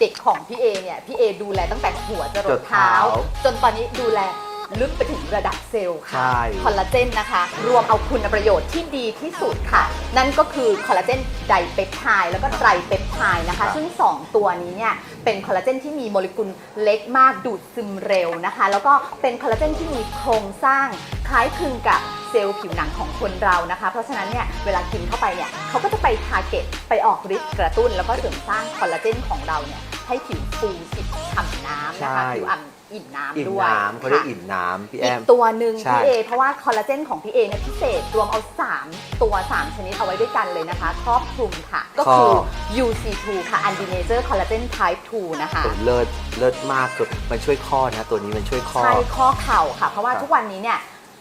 เด็กของพี่เอเนี่ยพี่เอดูแลตั้งแต่หัวจรจดรดเท้าเท้า จนตอนนี้ดูแลลึกไปถึงระดับเซลล์ค่ะใช่คอลลาเจนนะคะ รวมเอาคุณประโยชน์ที่ดีที่สุดค่ะ นั่นก็คือคอลลาเจนไดเปปไทด์แล้วก็ไตรเปปไทด์นะคะ ซึ่ง 2 ตัวนี้เนี่ย เป็นคอลลาเจนที่มีโมเลกุลเล็กมากดูดซึมเร็วนะคะ แล้วก็เป็นคอลลาเจนที่มีโครงสร้างคล้ายคลึงกับ เซลล์ผิวหนังของคนเรานะคะ เพราะฉะนั้นเนี่ยเวลากินเข้าไปเนี่ยเขาก็จะไปทาร์เก็ตไปออกฤทธิ์กระตุ้น แล้วก็เสริมสร้างคอลลาเจนของเราเนี่ยให้ผิวฟูสิบฉ่ำน้ำนะคะใช่ ผิวอ่ำอิ่มน้ำอิ่มด้วยน้ำเขาได้ค่ะ อิ่มน้ำพี่แออีกมตัวหนึ่งใช่พี่เอเพราะว่าคอลลาเจนของพี่เอเนี่ยพิเศษรวมเอา 3 ตัว 3 ชนิดเอาไว้ด้วยกันเลยนะคะ ครอบคลุมค่ะ ก็คือ UC2 ค่ะ Undinature Collagen Type 2 นะคะโอ้เลิศเลิศมากสุดมันช่วยข้อนะ ตัวนี้มันช่วยข้อ ใช่ข้อเข่าค่ะ เพราะว่าครับทุกวันนี้เนี่ย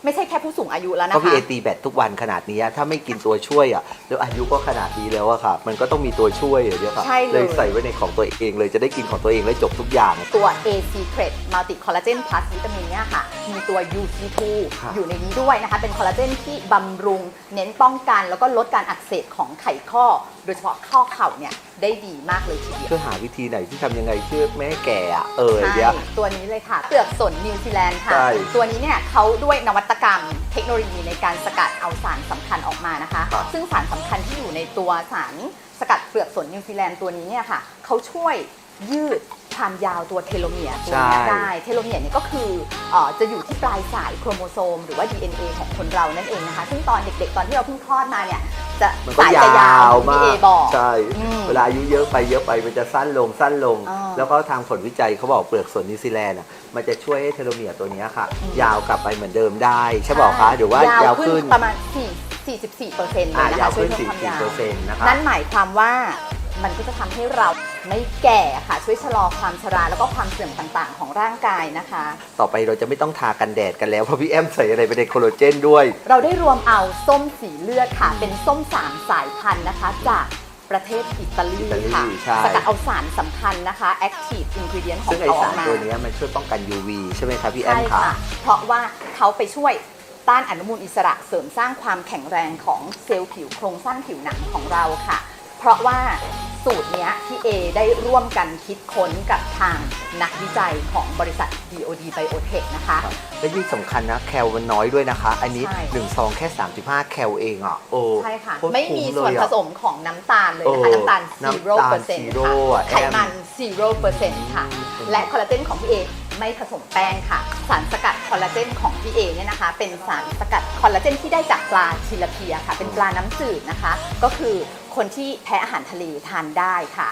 ไม่ใช่แค่ผู้สูงอายุแล้วนะก็พี่คะ เอตีแบตทุกวันขนาดนี้ถ้าไม่กินตัวช่วยอะแล้วอายุก็ขนาดนี้แล้วอะค่ะ มันก็ต้องมีตัวช่วยอะเดี๋ยวค่ะใช่เลย ใส่ไว้ในของตัวเองเลยจะได้กินของตัวเองแล้วจบทุกอย่าง ตัว A Secret Multi Collagen Plus วิตามินเนี่ยค่ะ มีตัว UC2 ครับอยู่ในนี้ด้วยนะคะ เป็นคอลลาเจนที่บำรุง เน้นป้องกัน แล้วก็ลดการอักเสบของไขข้อ โดยเฉพาะข้อเข่าเนี่ย ได้ดีมากเลยทีเดียว ช่วยหาวิธีไหนที่ทำยังไงเพื่อไม่ให้แก่อะเออใช่เดี๋ยวตัวนี้เลยค่ะ เปลือกสนนิวซีแลนด์ค่ะ ใช่ตัวนี้เนี่ยเขาด้วยนวัตกรรมเทคโนโลยีในการสกัดเอาสารสำคัญออกมานะคะครับซึ่งสารสำคัญที่อยู่ในตัวสารสกัดเปลือกสนนิวซีแลนด์ตัวนี้เนี่ยค่ะเขาช่วยยืด ความยาวตัวเทโลเมียร์ตัวนี้ใช่ ได้ เทโลเมียร์เนี่ยก็คือเออจะอยู่ที่ปลายสายโครโมโซม หรือว่า DNA ของคนเรานั่นเองนะคะ ซึ่งตอนเด็กๆ ตอนที่เราเพิ่งคลอดมาเนี่ย จะมันก็สายยจะยาวาวเหมือนมาที่กเอบอก ใช่ อืมเวลาอายุเยอะไปเยอะไปมันจะสั้นลงสั้นลง อ่าแล้วก็ทางผลวิจัยเขาบอกเปลือกสนนิวซีแลนด์อะมันจะช่วยให้เทโลเมียร์ตัวเนี้ยค่ะ อืม ยาวกลับไปเหมือนเดิมได้ ใช่บอกคะหรือว่ายาวขึ้นประมาณ4 44เปอร์เซ็นต์เลยอ่านะยาคะวช่วยขึ้น เพิ่มความยาว 44%นะคะ นั่นหมายความว่า มันก็จะทำให้เราไม่แก่ค่ะช่วยชะลอความชราแล้วก็ความเสื่อมต่างๆ ของร่างกายนะคะ ต่อไปเราจะไม่ต้องทากันแดดกันแล้วเพราะพี่แอมใส่อะไรไปในโคโลเจนด้วย เราได้รวมเอาส้มสีเลือดค่ะ เป็นส้มสามสายพันธุ์นะคะ จากประเทศอิตาลีอิตาลีค่ะใช่สกัดเอาสารสำคัญนะคะ active ingredient ขอซึ่งงไอเขาอสาอกรมาตัวเนี้ยมันช่วยป้องกัน UV ใช่ไหมครับพี่แอใช่มค่ะค่ะ เพราะว่าเขาไปช่วยต้านอนุมูลอิสระเสริมสร้างความแข็งแรงของเซลล์ผิวโครงสร้างผิวหนังของเราค่ะ เพราะว่าสูตรเนี้ยพี่เอได้ร่วมกันคิดค้นกับทางนักวิจัยของบริษัท DOD Biotech นะคะ และยิ่งสำคัญนะแคลมันน้อยด้วยนะคะ อันนี้ใช่1ซองแค่ 35 แคลเองอะโอ้ใช่ค่ะโตรไม่มีคุ้ส่วนเลยผอะสมของน้ำตาลเลยนะคะเออน้ำตาลน้ำ0%ตาล zero ค่ะอะไขมัน0%ค่ะอืมและคอลลาเจนของพี่เอ ไม่ผสมแป้งค่ะ สารสกัดคอลลาเจนของพี่เอเนี่ยนะคะ เป็นสารสกัดคอลลาเจนที่ได้จากปลาชิลาเพียค่ะ เป็นปลาน้ำจืดนะคะ ก็คือคนที่แพ้อาหารทะเลทานได้ค่ะ